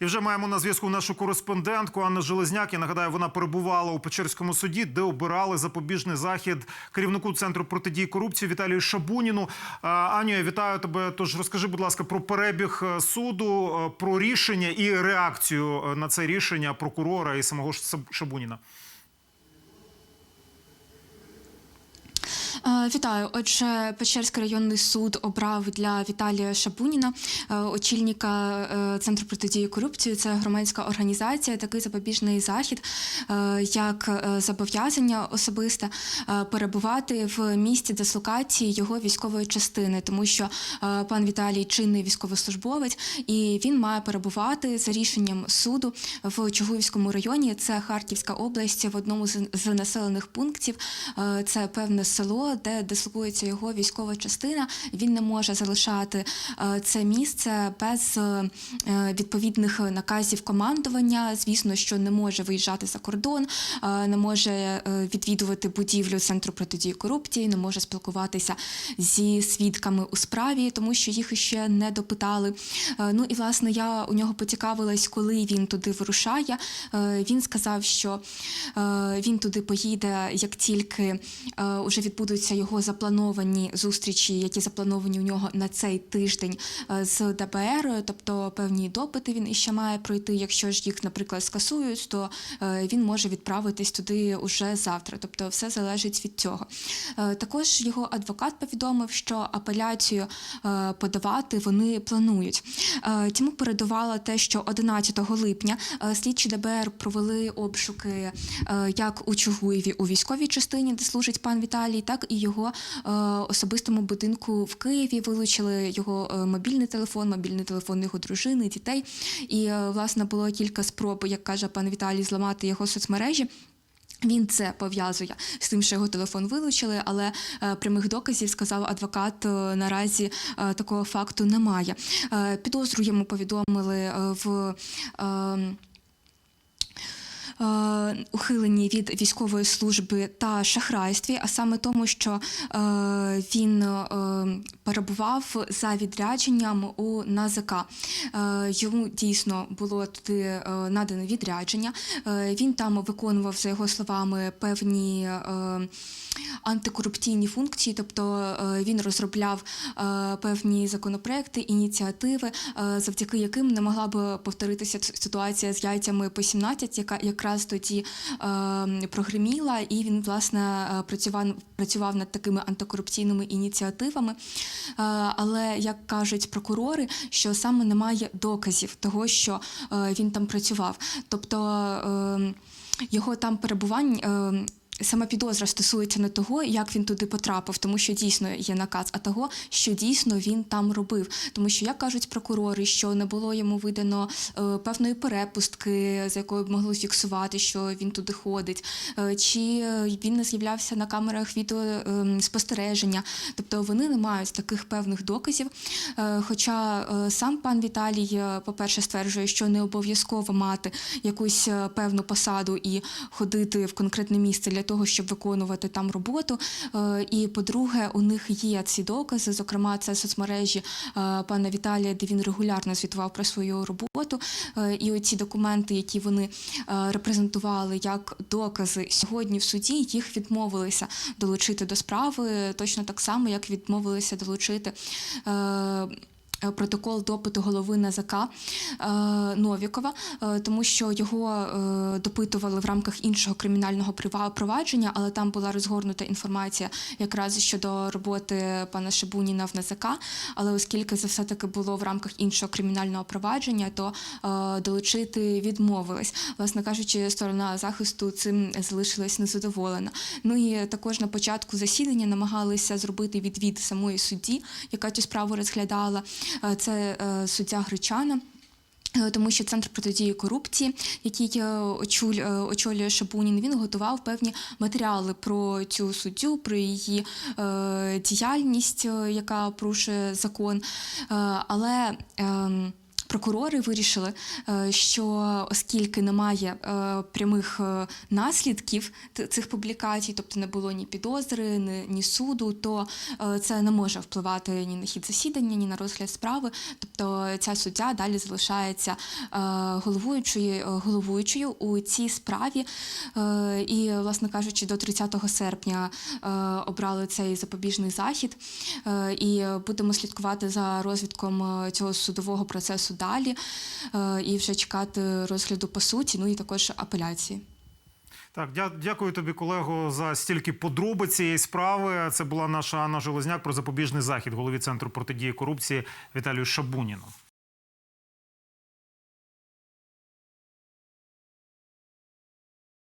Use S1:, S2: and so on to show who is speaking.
S1: І вже маємо на зв'язку нашу кореспондентку Анна Железняк. Я нагадаю, вона перебувала у Печерському суді, де обирали запобіжний захід керівнику центру протидії корупції Віталію Шабуніну. Аню, я вітаю тебе. Тож розкажи, будь ласка, про перебіг е, суду, е, про рішення і реакцію е, на це рішення прокурора і самого Шабуніна.
S2: Вітаю. Отже, Печерський районний суд обрав для Віталія Шабуніна, е, очільника е, центру протидії корупції. Це громадська організація, такий запобіжний захід, е, як е, зобов'язання особисте е, перебувати в місці дислокації його військової частини, тому що е, пан Віталій чинний військовослужбовець, і він має перебувати за рішенням суду в Чугуївському районі. Це Харківська область в одному з населених пунктів. Е, Це певне село, де дислокується його військова частина. Він не може залишати е, це місце без е, відповідних наказів командування. Звісно, що не може виїжджати за кордон, е, не може відвідувати будівлю центру протидії корупції, не може спілкуватися зі свідками у справі, тому що їх ще не допитали. Ну і власне я у нього поцікавилась, коли він туди вирушає. Він сказав, що він туди поїде, як тільки вже відбудуться його заплановані зустрічі, які заплановані у нього на цей тиждень е, з ДБР, тобто певні допити він іще має пройти. Якщо ж їх, наприклад, скасують, то е, він може відправитись туди уже завтра. Тобто, все залежить від цього. Е, Також його адвокат повідомив, що апеляцію подавати вони планують. Цьому передувало те, що 11 липня слідчі ДБР провели обшуки як у Чугуєві у військовій частині, де служить пан Віталій, так і його е, особистому будинку в Києві. Вилучили його е, мобільний телефон, мобільний телефон його дружини, дітей. І е, власне було кілька спроб, як каже пан Віталій, зламати його соцмережі. Він це пов'язує з тим, що його телефон вилучили, але прямих доказів сказав адвокат. наразі такого факту немає. Підозру йому повідомили в. Е, Ухиленні від військової служби та шахрайстві, а саме тому, що е, він е, перебував за відрядженням у НАЗК. Йому дійсно було туди надано відрядження. Він там виконував, за його словами, певні. Антикорупційні функції, тобто е, він розробляв е, певні законопроекти, ініціативи, е, завдяки яким не могла б повторитися ситуація з яйцями по 17, яка якраз тоді прогреміла, і він власне працював працював над такими антикорупційними ініціативами. Але як кажуть прокурори, що саме немає доказів того, що він там працював, тобто е, його там перебування. Сама підозра стосується не того, як він туди потрапив, тому що дійсно є наказ, а того, що дійсно він там робив. Тому що, як кажуть прокурори, що не було йому видано е, певної перепустки, за якою б могли фіксувати, що він туди ходить, е, чи е, він не з'являвся на камерах відеоспостереження. Тобто вони не мають таких певних доказів. Хоча сам пан Віталій, по-перше, стверджує, що не обов'язково мати якусь певну посаду і ходити в конкретне місце для того, щоб виконувати там роботу. Е, І по-друге, у них є ці докази, зокрема, це соцмережі е, пана Віталія, де він регулярно звітував про свою роботу. Е, І оці документи, які вони репрезентували як докази сьогодні в суді, їх відмовилися долучити до справи, точно так само, як відмовилися долучити. Е, Протокол допиту голови НАЗК е, Новікова, е, тому що його допитували в рамках іншого кримінального провадження, але там була розгорнута інформація якраз щодо роботи пана Шибуніна в НАЗК. Але оскільки це все таки було в рамках іншого кримінального провадження, то долучити відмовились. Власне кажучи, сторона захисту цим залишилась незадоволена. Ну і також на початку засідання намагалися зробити відвід самої судді, яка цю справу розглядала. Е, Це е, суддя Гречана. Е, Тому що центр протидії корупції, який очолює Шабунін, він готував певні матеріали про цю суддю, про її діяльність, яка порушує закон. Але ем, прокурори вирішили, е, що оскільки немає е, прямих е, наслідків цих публікацій, тобто не було ні підозри, ні, суду, то це не може впливати ні на хід засідання, ні на розгляд справи. Тобто ця суддя далі залишається головуючою, головуючою у цій справі. І, власне кажучи, до 30 серпня обрали цей запобіжний захід. І будемо слідкувати за розвитком е, цього судового процесу далі е, і вже чекати розгляду по суті, ну і також апеляції.
S1: Так, дя- дякую тобі, колего, за стільки подробиць цієї справи. Це була наша Анна Железняк про запобіжний захід голові центру протидії корупції Віталію Шабуніну.